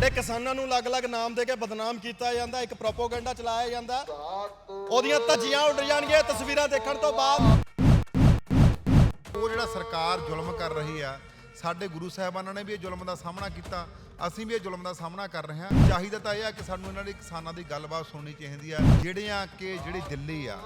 ਜਿਹੜੇ ਕਿਸਾਨਾਂ ਨੂੰ ਅਲੱਗ-ਅਲੱਗ ਨਾਮ ਦੇ ਕੇ ਬਦਨਾਮ ਕੀਤਾ ਜਾਂਦਾ, ਇੱਕ ਪ੍ਰੋਪਾਗੈਂਡਾ ਚਲਾਇਆ ਜਾਂਦਾ, ਉਹਦੀਆਂ ਧੱਜੀਆਂ ਉੱਡ ਜਾਣਗੀਆਂ ਤਸਵੀਰਾਂ ਦੇਖਣ ਤੋਂ ਬਾਅਦ। ਉਹ ਜਿਹੜਾ ਸਰਕਾਰ ਜ਼ੁਲਮ ਕਰ ਰਹੀ ਆ, ਸਾਡੇ ਗੁਰੂ ਸਾਹਿਬਾਨਾਂ ਨੇ ਵੀ ਇਹ ਜ਼ੁਲਮ ਦਾ ਸਾਹਮਣਾ ਕੀਤਾ, ਅਸੀਂ ਵੀ ਇਹ ਜ਼ੁਲਮ ਦਾ ਸਾਹਮਣਾ ਕਰ ਰਹੇ ਹਾਂ। ਚਾਹੀਦਾ ਤਾਂ ਇਹ ਆ ਕਿ ਸਾਨੂੰ ਇਹਨਾਂ ਦੀ ਕਿਸਾਨਾਂ ਦੀ ਗੱਲਬਾਤ ਸੁਣਨੀ ਚਾਹੀਦੀ ਆ। ਜਿਹੜੀਆਂ ਕਿ ਜਿਹੜੀ ਦਿੱਲੀ ਆ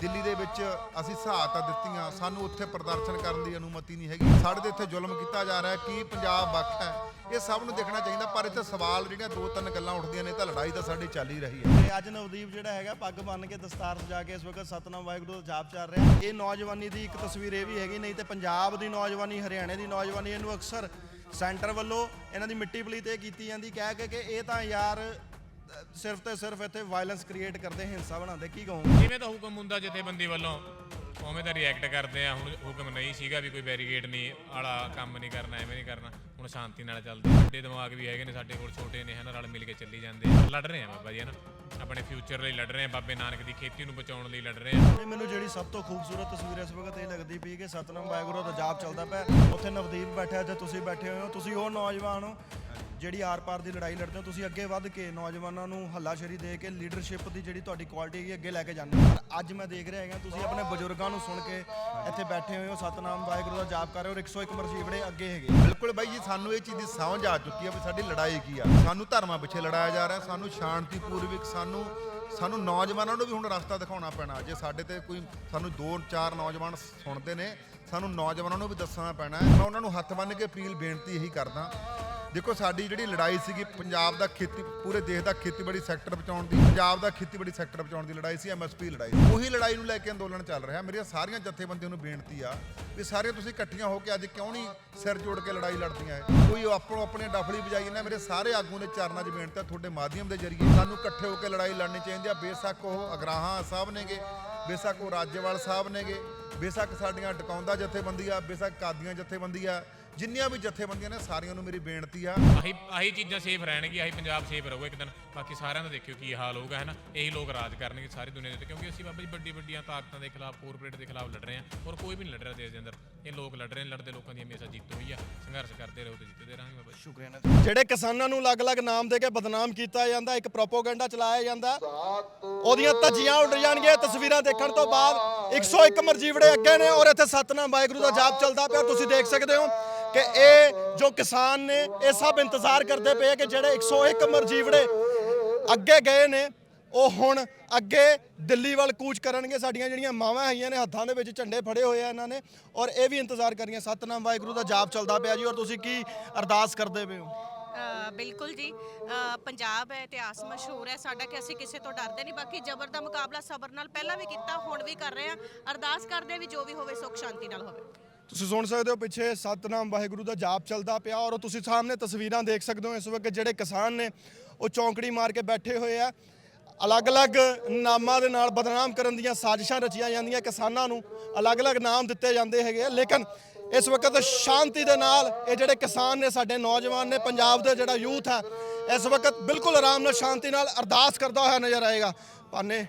ਦਿੱਲੀ ਦੇ ਵਿੱਚ ਅਸੀਂ ਸਹਾਇਤਾ ਦਿੱਤੀਆਂ, ਸਾਨੂੰ ਉੱਥੇ ਪ੍ਰਦਰਸ਼ਨ ਕਰਨ ਦੀ ਅਨੁਮਤੀ ਨਹੀਂ ਹੈਗੀ। ਸਾਡੇ ਤੇ ਇੱਥੇ ਜ਼ੁਲਮ ਕੀਤਾ ਜਾ ਰਿਹਾ ਕੀ ਪੰਜਾਬ ਵੱਖ ਹੈ, ਇਹ ਸਭ ਨੂੰ ਦੇਖਣਾ ਚਾਹੀਦਾ, ਪਰ ਇੱਥੇ ਸਵਾਲ ਜਿਹੜੀਆਂ ਦੋ ਤਿੰਨ ਗੱਲਾਂ ਉੱਠਦੀਆਂ ਨੇ, ਤਾਂ ਲੜਾਈ ਤਾਂ ਸਾਡੀ ਚੱਲ ਹੀ ਰਹੀ ਹੈ। ਤੇ ਅੱਜ ਨਵਦੀਪ ਜਿਹੜਾ ਹੈਗਾ, ਪੱਗ ਬੰਨ ਕੇ ਦਸਤਾਰ ਸਜਾ ਕੇ ਇਸ ਵਕਤ ਸਤਨਾਮ ਵਾਹਿਗੁਰੂ ਦਾ ਜਾਪ ਚੱਲ ਰਿਹਾ ਇਹ ਨੌਜਵਾਨੀ ਦੀ ਇੱਕ ਤਸਵੀਰ ਇਹ ਵੀ ਹੈਗੀ, ਨਹੀਂ ਤੇ ਪੰਜਾਬ ਦੀ ਨੌਜਵਾਨੀ, ਹਰਿਆਣੇ ਦੀ ਨੌਜਵਾਨੀ, ਇਹਨੂੰ ਅਕਸਰ ਸੈਂਟਰ ਵੱਲੋਂ ਇਹਨਾਂ ਦੀ ਮਿੱਟੀ ਪਲੀਤ 'ਤੇ ਕੀਤੀ ਜਾਂਦੀ ਕਹਿ ਕੇ ਕਿ ਇਹ ਤਾਂ ਯਾਰ ਸਿਰਫ ਤੇ ਸਿਰਫ ਇੱਥੇ ਵਾਇਲੈਂਸ ਕ੍ਰੀਏਟ ਕਰਦੇ ਹਿੰਸਾ ਬਣਾਉਂਦੇ ਕੀ ਕਹੂੰ ਜਿਵੇਂ ਤਾਂ ਹੁਕਮ ਹੁੰਦਾ ਜਥੇਬੰਦੀ ਵੱਲੋਂ ਉਵੇਂ ਤਾਂ ਰਿਐਕਟ ਕਰਦੇ ਆ ਹੁਣ ਹੁਕਮ ਨਹੀਂ ਸੀਗਾ ਵੀ ਕੋਈ ਬੈਰੀਕੇਡ ਨਹੀਂ ਆਲਾ ਕੰਮ ਨਹੀਂ ਕਰਨਾ ਐਵੇਂ ਨਹੀਂ ਕਰਨਾ ਹੁਣ ਸ਼ਾਂਤੀ ਨਾਲ ਚੱਲਦੇ। ਵੱਡੇ ਦਿਮਾਗ ਵੀ ਹੈਗੇ ਨੇ ਸਾਡੇ ਕੋਲ ਛੋਟੇ ਨੇ ਹਨਾ ਰਲ ਮਿਲ ਕੇ ਚੱਲੀ ਜਾਂਦੇ ਆ। ਲੜ ਰਹੇ ਆ ਬਾਬਾ ਜੀ ਹਨਾ। ਆਪਣੇ ਫਿਊਚਰ ਲਈ ਲੜ ਰਹੇ ਆ ਬਾਬੇ ਨਾਨਕ ਦੀ ਖੇਤੀ ਨੂੰ ਬਚਾਉਣ ਲਈ ਲੜ ਰਹੇ ਆ। ਮੈਨੂੰ ਜਿਹੜੀ ਸਭ ਤੋਂ ਖੂਬਸੂਰਤ ਤਸਵੀਰ ਇਸ ਵਕਤ ਇਹ ਲੱਗਦੀ ਪਈ ਕਿ ਸਤਨਾਮ ਵਾਹਿਗੁਰੂ ਦਾ ਜਾਪ ਚੱਲਦਾ ਪਿਆ। ਉੱਥੇ ਨਵਦੀਪ ਬੈਠਾ ਤੇ ਤੁਸੀਂ ਬੈਠੇ ਹੋਏ ਹੋ। ਤੁਸੀਂ ਉਹ ਨੌਜਵਾਨ ਹੋ ਜਿਹੜੀ ਆਰ-ਪਾਰ ਦੀ ਲੜਾਈ ਲੜਦੇ ਹੋ, ਤੁਸੀਂ ਅੱਗੇ ਵੱਧ ਕੇ ਨੌਜਵਾਨਾਂ ਨੂੰ ਹੱਲਾਸ਼ੇਰੀ ਦੇ ਕੇ ਲੀਡਰਸ਼ਿਪ ਦੀ ਜਿਹੜੀ ਤੁਹਾਡੀ ਕੁਆਲਿਟੀ ਹੈਗੀ, ਅੱਗੇ ਲੈ ਕੇ ਜਾਂਦੇ ਹੋ। ਪਰ ਅੱਜ ਮੈਂ ਦੇਖ ਰਿਹਾ ਹੈਗਾ, ਤੁਸੀਂ ਆਪਣੇ ਬਜ਼ੁਰਗਾਂ ਨੂੰ ਸੁਣ ਕੇ ਇੱਥੇ ਬੈਠੇ ਹੋਏ ਹੋ, ਸਤਨਾਮ ਵਾਹਿਗੁਰੂ ਦਾ ਜਾਪ ਕਰ ਰਹੇ ਹੋ 101 ਮਰਜੀਵੜੇ ਅੱਗੇ ਹੈਗੇ। ਬਿਲਕੁਲ ਬਾਈ ਜੀ, ਸਾਨੂੰ ਇਹ ਚੀਜ਼ ਦੀ ਸਮਝ ਆ ਚੁੱਕੀ ਆ ਵੀ ਸਾਡੀ ਲੜਾਈ ਕੀ ਆ। ਸਾਨੂੰ ਧਰਮਾਂ ਪਿੱਛੇ ਲੜਾਇਆ ਜਾ ਰਿਹਾ, ਸਾਨੂੰ ਸ਼ਾਂਤੀਪੂਰਵਕ, ਸਾਨੂੰ ਸਾਨੂੰ ਨੌਜਵਾਨਾਂ ਨੂੰ ਵੀ ਹੁਣ ਰਸਤਾ ਦਿਖਾਉਣਾ ਪੈਣਾ। ਜੇ ਸਾਡੇ ਤੇ ਕੋਈ, ਸਾਨੂੰ ਦੋ, ਚਾਰ ਨੌਜਵਾਨ ਸੁਣਦੇ ਨੇ, ਸਾਨੂੰ ਨੌਜਵਾਨਾਂ ਨੂੰ ਵੀ ਦੱਸਣਾ ਪੈਣਾ ਮੈਂ ਉਹਨਾਂ ਨੂੰ ਹੱਥ ਬੰਨ੍ਹ ਕੇ ਅਪੀਲ ਬੇਨਤੀ ਇਹੀ ਕਰਦਾ ਦੇਖੋ, ਸਾਡੀ ਜਿਹੜੀ ਲੜਾਈ ਸੀਗੀ, ਪੰਜਾਬ ਦਾ ਖੇਤੀ, ਪੂਰੇ ਦੇਸ਼ ਦਾ ਖੇਤੀਬਾੜੀ ਸੈਕਟਰ ਬਚਾਉਣ ਦੀ, ਪੰਜਾਬ ਦਾ ਖੇਤੀਬਾੜੀ ਸੈਕਟਰ ਬਚਾਉਣ ਦੀ ਲੜਾਈ ਸੀ ਐਮਐਸਪੀ ਲੜਾਈ ਉਹੀ ਲੜਾਈ ਨੂੰ ਲੈ ਕੇ ਅੰਦੋਲਨ ਚੱਲ ਰਿਹਾ। ਮੇਰੀਆਂ ਸਾਰੀਆਂ ਜਥੇਬੰਦੀਆਂ ਨੂੰ ਬੇਨਤੀ ਆ ਵੀ ਸਾਰੀਆਂ ਤੁਸੀਂ ਇਕੱਠੀਆਂ ਹੋ ਕੇ ਅੱਜ ਕਿਉਂ ਨਹੀਂ ਸਿਰ ਜੋੜ ਕੇ ਲੜਾਈ ਲੜਦੀਆਂ ਹੈ ਕੋਈ ਆਪੋ ਆਪਣੇ ਡਫਲੀ ਵਜਾਈ ਨਾ ਮੇਰੇ ਸਾਰੇ ਆਗੂ ਨੇ ਚਰਨਾਂ 'ਚ ਬੇਨਤੀ ਆ, ਤੁਹਾਡੇ ਮਾਧਿਅਮ ਦੇ ਜ਼ਰੀਏ ਸਾਨੂੰ ਇਕੱਠੇ ਹੋ ਕੇ ਲੜਾਈ ਲੜਨੀ ਚਾਹੀਦੀ ਆ। ਬੇਸ਼ੱਕ ਉਹ ਅਗਰਾਹਾਂ ਸਾਹਿਬ ਨੇਗੇ, ਬੇਸ਼ੱਕ ਉਹ ਰਾਜੇਵਾਲ ਸਾਹਿਬ ਨੇਗੇ, ਬੇਸ਼ੱਕ ਸਾਡੀਆਂ ਟਿਕਾਉਂਦਾ ਆ ਬੇਸ਼ੱਕ ਕਾਦੀਆਂ ਜਥੇਬੰਦੀ ਆ ਜਿੰਨੀਆਂ ਵੀ ਜਥੇਬੰਦੀਆਂ ਨੇ ਸਾਰੀਆਂ ਨੂੰ ਮੇਰੀ ਬੇਨਤੀ ਆ। ਆਹੀ ਆਹੀ ਚੀਜ਼ਾਂ ਸੇਫ ਰਹਿਣਗੀਆਂ ਆਹੀ ਪੰਜਾਬ ਸੇਫ ਰਹੂਗਾ ਇੱਕ ਦਿਨ। ਬਾਕੀ ਸਾਰਿਆਂ ਦਾ ਦੇਖਿਓ ਕੀ ਹਾਲ ਹੋਊਗਾ ਹੈ ਨਾ? ਇਹੀ ਲੋਕ ਰਾਜ ਕਰਨਗੇ ਸਾਰੀ ਦੁਨੀਆ ਦੇ ਉੱਤੇ ਕਿਉਂਕਿ ਅਸੀਂ ਬਾਬਾ ਜੀ ਵੱਡੀ ਵੱਡੀਆਂ ਤਾਕਤਾਂ ਦੇ ਖਿਲਾਫ ਕੋਰਪੋਰੇਟ ਦੇ ਖਿਲਾਫ ਲੜ ਰਹੇ ਹਾਂ। ਔਰ ਕੋਈ ਵੀ ਨਹੀਂ ਲੜ ਰਿਹਾ ਦੇਸ਼ ਦੇ ਅੰਦਰ। ਇਹ ਲੋਕ ਲੜ ਰਹੇ ਨੇ ਲੜਦੇ ਲੋਕਾਂ ਦੀ ਹਮੇਸ਼ਾ ਜਿੱਤ ਹੋਈ ਆ। ਸੰਘਰਸ਼ ਕਰਦੇ ਰਹੋ ਤੇ ਜਿੱਤਦੇ ਰਹਾਂਗੇ ਬਾਬਾ ਜੀ। ਸ਼ੁਕਰੀਆ ਜਿਹੜੇ ਕਿਸਾਨਾਂ ਨੂੰ ਅਲੱਗ-ਅਲੱਗ ਨਾਮ ਦੇ ਕੇ ਬਦਨਾਮ ਕੀਤਾ ਜਾਂਦਾ ਇੱਕ ਪ੍ਰੋਪਾਗੈਂਡਾ ਚਲਾਇਆ ਜਾਂਦਾ ਉਹਦੀਆਂ ਧੱਜੀਆਂ ਉੱਡ ਜਾਣਗੀਆਂ। ਤਸਵੀਰਾਂ ਦੇਖਣ ਤੋਂ ਬਾਅਦ 101 ਮਰਜੀਵੜੇ ਅੱਗੇ ਨੇ ਔਰ ਇੱਥੇ ਸਤਨਾਮ ਵਾਹਿਗੁਰੂ ਦਾ ਜਾਪ ਚੱਲਦਾ ਪਿਆ। ਤੁਸੀਂ ਦੇਖ ਸਕਦੇ ਹੋ ਕਿ ਇਹ ਜੋ ਕਿਸਾਨ ਨੇ, ਇਹ ਸਭ ਇੰਤਜ਼ਾਰ ਕਰਦੇ ਪਏ ਕਿ ਜਿਹੜੇ 101 ਮਰਜੀਵੜੇ ਅੱਗੇ ਗਏ ਨੇ, ਉਹ ਹੁਣ ਅੱਗੇ ਦਿੱਲੀ ਵੱਲ ਕੂਚ ਕਰਨਗੇ। ਸਾਡੀਆਂ ਜਿਹੜੀਆਂ ਮਾਵਾਂ ਹੈਗੀਆਂ ਨੇ, ਹੱਥਾਂ ਦੇ ਵਿੱਚ ਝੰਡੇ ਫੜੇ ਹੋਏ ਆ ਇਹਨਾਂ ਨੇ ਔਰ ਇਹ ਵੀ ਇੰਤਜ਼ਾਰ ਕਰ ਰਹੀਆਂ ਸਤਨਾਮ ਵਾਹਿਗੁਰੂ ਦਾ ਜਾਪ ਚੱਲਦਾ ਪਿਆ ਜੀ, ਔਰ ਤੁਸੀਂ ਕੀ ਅਰਦਾਸ ਕਰਦੇ ਪਏ ਹੋ? ਬਿਲਕੁਲ ਜੀ। ਪੰਜਾਬ ਹੈ ਇਤਿਹਾਸ ਮਸ਼ਹੂਰ ਹੈ ਸਾਡਾ ਕਿ ਅਸੀਂ ਕਿਸੇ ਤੋਂ ਡਰਦੇ ਨਹੀਂ। ਬਾਕੀ ਜ਼ਬਰ ਦਾ ਮੁਕਾਬਲਾ ਸਬਰ ਨਾਲ ਪਹਿਲਾਂ ਵੀ ਕੀਤਾ, ਹੁਣ ਵੀ ਕਰ ਰਹੇ ਹਾਂ। ਅਰਦਾਸ ਕਰਦੇ ਵੀ ਜੋ ਵੀ ਹੋਵੇ, ਸੁੱਖ, ਸ਼ਾਂਤੀ ਨਾਲ ਹੋਵੇ। ਤੁਸੀਂ ਸੁਣ ਸਕਦੇ ਹੋ, ਪਿੱਛੇ ਸਤਨਾਮ ਵਾਹਿਗੁਰੂ ਦਾ ਜਾਪ ਚੱਲਦਾ ਪਿਆ ਔਰ ਉਹ ਤੁਸੀਂ ਸਾਹਮਣੇ ਤਸਵੀਰਾਂ ਦੇਖ ਸਕਦੇ ਹੋ ਇਸ ਵਕਤ ਜਿਹੜੇ ਕਿਸਾਨ ਨੇ, ਉਹ ਚੌਂਕੜੀ ਮਾਰ ਕੇ ਬੈਠੇ ਹੋਏ ਆ। ਅਲੱਗ-ਅਲੱਗ ਨਾਮਾਂ ਦੇ ਨਾਲ ਬਦਨਾਮ ਕਰਨ ਦੀਆਂ ਸਾਜ਼ਿਸ਼ਾਂ ਰਚੀਆਂ ਜਾਂਦੀਆਂ ਕਿਸਾਨਾਂ ਨੂੰ। ਅਲੱਗ-ਅਲੱਗ ਨਾਮ ਦਿੱਤੇ ਜਾਂਦੇ ਹੈਗੇ ਆ, ਲੇਕਿਨ ਇਸ ਵਕਤ ਸ਼ਾਂਤੀ ਦੇ ਨਾਲ ਇਹ ਜਿਹੜੇ ਕਿਸਾਨ ਨੇ, ਸਾਡੇ ਨੌਜਵਾਨ ਨੇ, ਪੰਜਾਬ ਦਾ ਜਿਹੜਾ ਯੂਥ ਹੈ, ਇਸ ਵਕਤ ਬਿਲਕੁਲ ਆਰਾਮ ਨਾਲ ਸ਼ਾਂਤੀ ਨਾਲ ਅਰਦਾਸ ਕਰਦਾ ਹੋਇਆ ਨਜ਼ਰ ਆਏਗਾ। ਪਾਨੇ,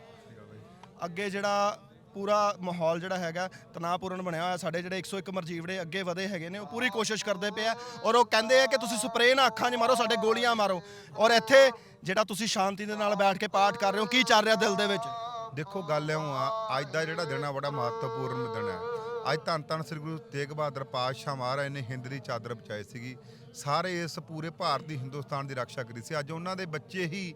ਅੱਗੇ ਜਿਹੜਾ ਪੂਰਾ ਮਾਹੌਲ ਜਿਹੜਾ ਹੈਗਾ ਤਣਾਅਪੂਰਨ ਬਣਿਆ ਹੋਇਆ। ਸਾਡੇ ਜਿਹੜੇ 101 ਮਰਜੀਵੜੇ ਅੱਗੇ ਵਧੇ ਹੈਗੇ ਨੇ, ਉਹ ਪੂਰੀ ਕੋਸ਼ਿਸ਼ ਕਰਦੇ ਪਏ ਆ ਔਰ ਉਹ ਕਹਿੰਦੇ ਆ ਕਿ ਤੁਸੀਂ ਸਪਰੇਅ ਨਾ ਅੱਖਾਂ 'ਚ ਮਾਰੋ, ਸਾਡੇ ਗੋਲੀਆਂ ਮਾਰੋ। ਔਰ ਇੱਥੇ ਜਿਹੜਾ ਤੁਸੀਂ ਸ਼ਾਂਤੀ ਦੇ ਨਾਲ ਬੈਠ ਕੇ ਪਾਠ ਕਰ ਰਹੇ ਹੋ, ਕੀ ਚੱਲ ਰਿਹਾ ਦਿਲ ਦੇ ਵਿੱਚ? ਦੇਖੋ, ਗੱਲ ਇਉਂ ਆ ਅੱਜ ਦਾ ਜਿਹੜਾ ਦਿਨ ਆ, ਬੜਾ ਮਹੱਤਵਪੂਰਨ ਦਿਨ ਹੈ। ਅੱਜ ਧੰਨ ਧੰਨ ਸ੍ਰੀ ਗੁਰੂ ਤੇਗ ਬਹਾਦਰ ਪਾਤਸ਼ਾਹ ਮਹਾਰਾਜ ਨੇ ਹਿੰਦ ਦੀ ਚਾਦਰ ਬਚਾਈ ਸੀਗੀ। ਸਾਰੇ ਇਸ ਪੂਰੇ ਭਾਰਤ ਦੀ ਹਿੰਦੁਸਤਾਨ ਦੀ ਰੱਖਿਆ ਕਰੀ ਸੀ। ਅੱਜ ਉਹਨਾਂ ਦੇ ਬੱਚੇ ਹੀ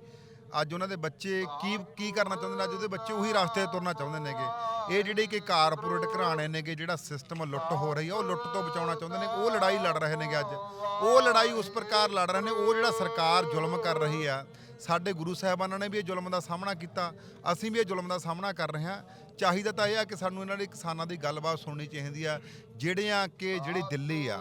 ਅੱਜ ਉਹਨਾਂ ਦੇ ਬੱਚੇ ਕੀ ਕੀ ਕਰਨਾ ਚਾਹੁੰਦੇ ਨੇ, ਅੱਜ ਉਹਦੇ ਬੱਚੇ ਉਹੀ ਰਸਤੇ ਤੇ ਤੁਰਨਾ ਚਾਹੁੰਦੇ ਨੇਗੇ। ਇਹ ਜਿਹੜੇ ਕਿ ਕਾਰਪੋਰੇਟ ਘਰਾਣੇ ਨੇਗੇ, ਜਿਹੜਾ ਸਿਸਟਮ ਲੁੱਟ ਹੋ ਰਹੀ ਹੈ ਉਹ ਲੁੱਟ ਤੋਂ ਬਚਾਉਣਾ ਚਾਹੁੰਦੇ ਨੇ, ਉਹ ਲੜਾਈ ਲੜ ਰਹੇ ਨੇਗੇ ਅੱਜ। ਉਹ ਲੜਾਈ ਉਸ ਪ੍ਰਕਾਰ ਲੜ ਰਹੇ ਨੇ, ਉਹ ਜਿਹੜਾ ਸਰਕਾਰ ਜ਼ੁਲਮ ਕਰ ਰਹੀ ਆ, ਸਾਡੇ ਗੁਰੂ ਸਾਹਿਬਾਨਾਂ ਨੇ ਵੀ ਇਹ ਜ਼ੁਲਮ ਦਾ ਸਾਹਮਣਾ ਕੀਤਾ, ਅਸੀਂ ਵੀ ਇਹ ਜ਼ੁਲਮ ਦਾ ਸਾਹਮਣਾ ਕਰ ਰਹੇ ਹਾਂ। ਚਾਹੀਦਾ ਤਾਂ ਇਹ ਆ ਕਿ ਸਾਨੂੰ ਇਹਨਾਂ ਦੇ ਕਿਸਾਨਾਂ ਦੀ ਗੱਲਬਾਤ ਸੁਣਨੀ ਚਾਹੀਦੀ ਆ, ਜਿਹੜੀਆਂ ਕਿ ਜਿਹੜੀ ਦਿੱਲੀ ਆ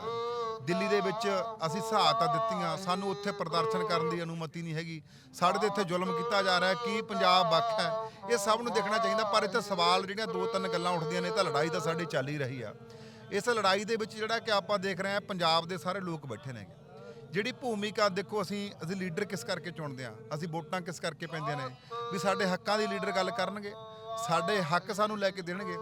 ਦਿੱਲੀ ਦੇ ਵਿੱਚ ਅਸੀਂ ਸਹਾਇਤਾ ਦਿੱਤੀਆਂ। ਸਾਨੂੰ ਉੱਥੇ ਪ੍ਰਦਰਸ਼ਨ ਕਰਨ ਦੀ ਅਨੁਮਤੀ ਨਹੀਂ ਹੈਗੀ। ਸਾਡੇ ਤੇ ਇੱਥੇ ਜ਼ੁਲਮ ਕੀਤਾ ਜਾ ਰਿਹਾ ਕੀ ਪੰਜਾਬ ਵੱਖ ਹੈ? ਇਹ ਸਭ ਨੂੰ ਦੇਖਣਾ ਚਾਹੀਦਾ। ਪਰ ਇੱਥੇ ਸਵਾਲ ਜਿਹੜੀਆਂ ਦੋ ਤਿੰਨ ਗੱਲਾਂ ਉੱਠਦੀਆਂ ਨੇ ਤਾਂ ਲੜਾਈ ਤਾਂ ਸਾਡੀ ਚੱਲ ਹੀ ਰਹੀ ਆ। ਇਸ ਲੜਾਈ ਦੇ ਵਿੱਚ ਜਿਹੜਾ ਕਿ ਆਪਾਂ ਦੇਖ ਰਹੇ ਹਾਂ, ਪੰਜਾਬ ਦੇ ਸਾਰੇ ਲੋਕ ਬੈਠੇ ਨੇਗੇ ਜਿਹੜੀ ਭੂਮਿਕਾ ਦੇਖੋ, ਅਸੀਂ ਅਸੀਂ ਲੀਡਰ ਕਿਸ ਕਰਕੇ ਚੁਣਦੇ ਆ ਅਸੀਂ ਵੋਟਾਂ ਕਿਸ ਕਰਕੇ ਪੈਂਦੀਆਂ ਨੇ? ਵੀ ਸਾਡੇ ਹੱਕਾਂ ਦੀ ਲੀਡਰ ਗੱਲ ਕਰਨਗੇ। ਸਾਡੇ ਹੱਕ ਸਾਨੂੰ ਲੈ ਕੇ ਦੇਣਗੇ।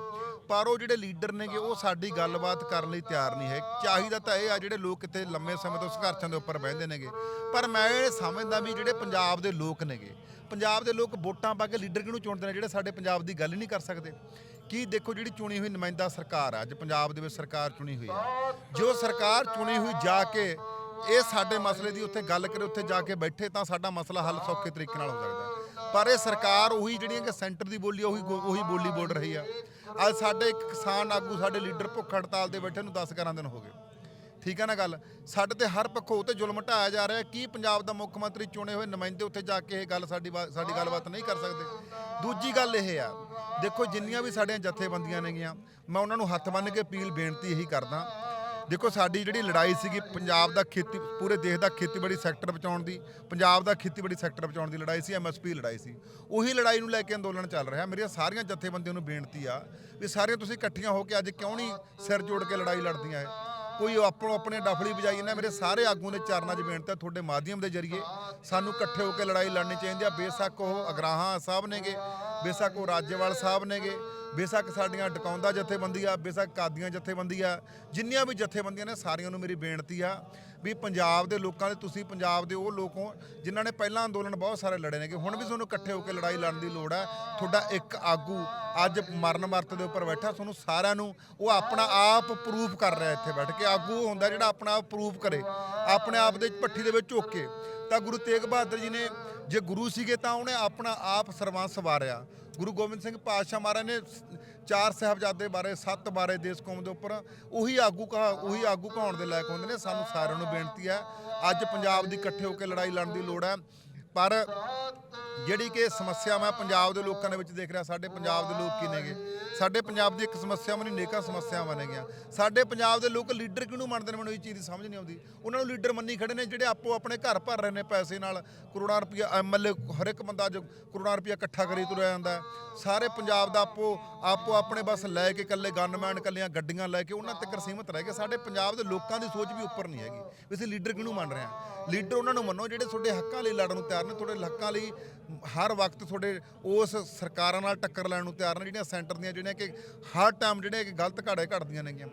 ਪਰ ਉਹ ਜਿਹੜੇ ਲੀਡਰ ਨੇਗੇ, ਉਹ ਸਾਡੀ ਗੱਲਬਾਤ ਕਰਨ ਲਈ ਤਿਆਰ ਨਹੀਂ ਹੈ। ਚਾਹੀਦਾ ਤਾਂ ਇਹ ਆ ਜਿਹੜੇ ਲੋਕ ਕਿਤੇ ਲੰਮੇ ਸਮੇਂ ਤੋਂ ਸੰਘਰਸ਼ਾਂ ਦੇ ਉੱਪਰ ਬਹਿੰਦੇ ਨੇਗੇ। ਪਰ ਮੈਂ ਇਹ ਸਮਝਦਾ ਵੀ ਜਿਹੜੇ ਪੰਜਾਬ ਦੇ ਲੋਕ ਨੇਗੇ, ਪੰਜਾਬ ਦੇ ਲੋਕ ਵੋਟਾਂ ਪਾ ਕੇ ਲੀਡਰ ਕਿਹਨੂੰ ਚੁਣਦੇ ਨੇ, ਜਿਹੜੇ ਸਾਡੇ ਪੰਜਾਬ ਦੀ ਗੱਲ ਹੀ ਨਹੀਂ ਕਰ ਸਕਦੇ? ਕੀ ਦੇਖੋ ਜਿਹੜੀ ਚੁਣੀ ਹੋਈ ਨੁਮਾਇੰਦਾ ਸਰਕਾਰ ਆ, ਅੱਜ ਪੰਜਾਬ ਦੇ ਵਿੱਚ ਸਰਕਾਰ ਚੁਣੀ ਹੋਈ ਹੈ ਜੋ ਸਰਕਾਰ ਚੁਣੀ ਹੋਈ ਜਾ ਕੇ ਇਹ ਸਾਡੇ ਮਸਲੇ ਦੀ ਉੱਥੇ ਗੱਲ ਕਰੇ, ਉੱਥੇ ਜਾ ਕੇ ਬੈਠੇ ਤਾਂ ਸਾਡਾ ਮਸਲਾ ਹੱਲ ਸੌਖੇ ਤਰੀਕੇ ਨਾਲ ਹੋ ਸਕਦਾ। ਪਰ ਇਹ ਸਰਕਾਰ ਉਹੀ ਜਿਹੜੀਆਂ ਕਿ ਸੈਂਟਰ ਦੀ ਬੋਲੀ ਆ, ਉਹੀ ਗੋ- ਉਹੀ ਬੋਲੀ ਬੋਲ ਰਹੀ ਆ। ਅੱਜ ਸਾਡੇ ਇੱਕ ਕਿਸਾਨ ਆਗੂ ਸਾਡੇ ਲੀਡਰ ਭੁੱਖ ਹੜਤਾਲ ਤੇ ਬੈਠੇ ਨੂੰ 10 11 ਦਿਨ ਹੋ ਗਏ। ਠੀਕ ਹੈ ਨਾ ਗੱਲ? ਸਾਡੇ ਤੇ ਹਰ ਪੱਖੋਂ ਤੇ ਜ਼ੁਲਮ ਢਾਇਆ ਜਾ ਰਿਹਾ। ਕੀ ਪੰਜਾਬ ਦਾ ਮੁੱਖ ਮੰਤਰੀ ਚੁਣੇ ਹੋਏ ਨੁਮਾਇੰਦੇ ਉੱਥੇ ਜਾ ਕੇ ਇਹ ਗੱਲ ਸਾਡੀ ਬਾ- ਸਾਡੀ ਗੱਲਬਾਤ ਨਹੀਂ ਕਰ ਸਕਦੇ? ਦੂਜੀ ਗੱਲ ਇਹ ਆ ਦੇਖੋ ਜਿੰਨੀਆਂ ਵੀ ਸਾਡੀਆਂ ਜਥੇਬੰਦੀਆਂ ਨੇਗੀਆਂ ਮੈਂ ਉਹਨਾਂ ਨੂੰ ਹੱਥ ਬੰਨ੍ਹ ਕੇ ਅਪੀਲ ਬੇਨਤੀ ਇਹੀ ਕਰਦਾ ਦੇਖੋ, ਸਾਡੀ ਜਿਹੜੀ ਲੜਾਈ ਸੀਗੀ ਪੰਜਾਬ ਦਾ ਖੇਤੀ, ਪੂਰੇ ਦੇਸ਼ ਦਾ ਖੇਤੀਬਾੜੀ ਸੈਕਟਰ ਬਚਾਉਣ ਦੀ, ਪੰਜਾਬ ਦਾ ਖੇਤੀਬਾੜੀ ਸੈਕਟਰ ਬਚਾਉਣ ਦੀ ਲੜਾਈ ਸੀ, ਐਮਐਸਪੀ ਲੜਾਈ ਸੀ। ਉਹੀ ਲੜਾਈ ਨੂੰ ਲੈ ਕੇ ਅੰਦੋਲਨ ਚੱਲ ਰਿਹਾ। ਮੇਰੀਆਂ ਸਾਰੀਆਂ ਜਥੇਬੰਦੀਆਂ ਨੂੰ ਬੇਨਤੀ ਆ ਵੀ ਸਾਰੀਆਂ ਤੁਸੀਂ ਇਕੱਠੀਆਂ ਹੋ ਕੇ ਅੱਜ ਕਿਉਂ ਨਹੀਂ ਸਿਰ ਜੋੜ ਕੇ ਲੜਾਈ ਲੜਦੀਆਂ ਹੈ ਕੋਈ ਆਪੋ ਆਪਣੇ ਡਫਲੀ ਵਜਾਈ ਨਾ ਮੇਰੇ ਸਾਰੇ ਆਗੂਆਂ ਦੇ ਚਰਨਾਂ 'ਚ ਬੇਨਤੀ ਹੈ ਤੁਹਾਡੇ ਮਾਧਿਅਮ ਦੇ ਜ਼ਰੀਏ ਸਾਨੂੰ ਇਕੱਠੇ ਹੋ ਕੇ ਲੜਾਈ ਲੜਨੀ ਚਾਹੀਦੀ ਆ। ਬੇਸ਼ੱਕ ਉਹ ਅਗਰਾਹਾਂ ਸਾਹਿਬ ਨੇਗੇ, ਬੇਸ਼ੱਕ ਉਹ ਰਾਜੇਵਾਲ ਸਾਹਿਬ ਨੇਗੇ, ਬੇਸ਼ੱਕ ਸਾਡੀਆਂ ਡਕਾਉਂਦਾ ਜਥੇਬੰਦੀ ਆ ਬੇਸ਼ੱਕ ਕਾਦੀਆਂ ਜਥੇਬੰਦੀ ਆ ਜਿੰਨੀਆਂ ਵੀ ਜਥੇਬੰਦੀਆਂ ਨੇ ਸਾਰਿਆਂ ਨੂੰ ਮੇਰੀ ਬੇਨਤੀ ਆ ਵੀ ਪੰਜਾਬ ਦੇ ਲੋਕਾਂ ਦੇ ਤੁਸੀਂ ਪੰਜਾਬ ਦੇ ਉਹ ਲੋਕ ਹੋ, ਜਿਨ੍ਹਾਂ ਨੇ ਪਹਿਲਾਂ ਅੰਦੋਲਨ ਬਹੁਤ ਸਾਰੇ ਲੜੇ ਨੇਗੇ, ਹੁਣ ਵੀ ਤੁਹਾਨੂੰ ਇਕੱਠੇ ਹੋ ਕੇ ਲੜਾਈ ਲੜਨ ਦੀ ਲੋੜ ਹੈ। ਤੁਹਾਡਾ ਇੱਕ ਆਗੂ ਅੱਜ ਮਰਨ ਮਰਤ ਦੇ ਉੱਪਰ ਬੈਠਾ, ਤੁਹਾਨੂੰ ਸਾਰਿਆਂ ਨੂੰ ਉਹ ਆਪਣਾ ਆਪ ਪ੍ਰੂਫ ਕਰ ਰਿਹਾ ਇੱਥੇ ਬੈਠ ਕੇ। ਆਗੂ ਉਹ ਹੁੰਦਾ ਜਿਹੜਾ ਆਪਣਾ ਆਪ ਪ੍ਰੂਫ ਕਰੇ, ਆਪਣੇ ਆਪ ਦੇ ਪੱਠੀ ਦੇ ਵਿੱਚ ਝੁੱਕ। ਕੇ ਤਾਂ ਗੁਰੂ ਤੇਗ ਬਹਾਦਰ ਜੀ ਨੇ, ਜੇ ਗੁਰੂ ਸੀਗੇ ਤਾਂ ਉਹਨੇ ਆਪਣਾ ਆਪ ਸਰਬੰਸ ਵਾਰਿਆ ਗੁਰੂ ਗੋਬਿੰਦ ਸਿੰਘ ਪਾਤਸ਼ਾਹ ਮਹਾਰਾਜ ਨੇ ਚਾਰ ਸਾਹਿਬਜ਼ਾਦੇ ਬਾਰੇ, ਸੱਤ ਬਾਰੇ ਦੇਸ਼ ਕੌਮ ਦੇ ਉੱਪਰ ਉਹੀ ਆਗੂ ਕਹਾ ਉਹੀ ਆਗੂ ਕਹਾਉਣ ਦੇ ਲਾਇਕ ਹੁੰਦੇ ਨੇ। ਸਾਨੂੰ ਸਾਰਿਆਂ ਨੂੰ ਬੇਨਤੀ ਹੈ, ਅੱਜ ਪੰਜਾਬ ਦੀ ਇਕੱਠੇ ਹੋ ਕੇ ਲੜਾਈ ਲੜਨ ਦੀ ਲੋੜ ਹੈ। ਪਰ ਜਿਹੜੀ ਕਿ ਸਮੱਸਿਆਵਾਂ ਪੰਜਾਬ ਦੇ ਲੋਕਾਂ ਦੇ ਵਿੱਚ ਦੇਖ ਰਿਹਾ, ਸਾਡੇ ਪੰਜਾਬ ਦੇ ਲੋਕ ਕੀ ਨੇਗੇ? ਸਾਡੇ ਪੰਜਾਬ ਦੀ ਇੱਕ ਸਮੱਸਿਆ ਨਹੀਂ ਨੇਕਾਂ ਸਮੱਸਿਆਵਾਂ ਨੇਗੀਆਂ। ਸਾਡੇ ਪੰਜਾਬ ਦੇ ਲੋਕ ਲੀਡਰ ਕਿਹਨੂੰ ਮੰਨਦੇ ਨੇ, ਮੈਨੂੰ ਇਹ ਚੀਜ਼ ਦੀ ਸਮਝ ਨਹੀਂ ਆਉਂਦੀ। ਉਹਨਾਂ ਨੂੰ ਲੀਡਰ ਮੰਨੀ ਖੜੇ ਨੇ, ਜਿਹੜੇ ਆਪੋ ਆਪਣੇ ਘਰ ਭਰ ਰਹੇ ਨੇ ਪੈਸੇ ਨਾਲ। ਕਰੋੜਾਂ ਰੁਪਇਆ ਐਮਐਲਏ ਹਰ ਇੱਕ ਬੰਦਾ ਜੋ ਕਰੋੜਾਂ ਰੁਪਇਆ ਇਕੱਠਾ ਕਰੀ ਤੁਰਿਆ ਜਾਂਦਾ ਸਾਰੇ ਪੰਜਾਬ ਦਾ ਆਪੋ ਆਪੋ ਆਪਣੇ ਬਸ ਲੈ ਕੇ ਇਕੱਲੇ ਗਨਮੈਨ, ਇਕੱਲੀਆਂ ਗੱਡੀਆਂ ਲੈ ਕੇ ਉਹਨਾਂ ਤੱਕ ਸੀਮਤ ਰਹਿ ਗਿਆ ਸਾਡੇ ਪੰਜਾਬ ਦੇ ਲੋਕਾਂ ਦੀ ਸੋਚ ਵੀ ਉੱਪਰ ਨਹੀਂ ਹੈਗੀ। ਵੀ ਅਸੀਂ ਲੀਡਰ ਕਿਹਨੂੰ ਮੰਨ ਰਹੇ ਹਾਂ? ਲੀਡਰ ਉਹਨਾਂ ਨੂੰ ਮੰਨੋ, ਜਿਹੜੇ ਤੁਹਾਡੇ ਹੱਕਾਂ ਲਈ ਲੜਨ ਨੂੰ ਤਿਆਰ ਨੇ ਤੁਹਾਡੇ ਲੱਕਾਂ ਲਈ ਹਰ ਵਕਤ ਤੁਹਾਡੇ ਉਸ ਸਰਕਾਰਾਂ ਨਾਲ ਟੱਕਰ ਲੈਣ ਨੂੰ ਤਿਆਰ ਨੇ, ਜਿਹੜੀਆਂ ਸੈਂਟਰ ਦੀਆਂ, ਜਿਹੜੀਆਂ ਕਿ ਹਰ ਟਾਈਮ ਜਿਹੜੀਆਂ ਕਿ ਗਲਤ ਘਾੜੇ ਘੜਦੀਆਂ ਨੇਗੀਆਂ।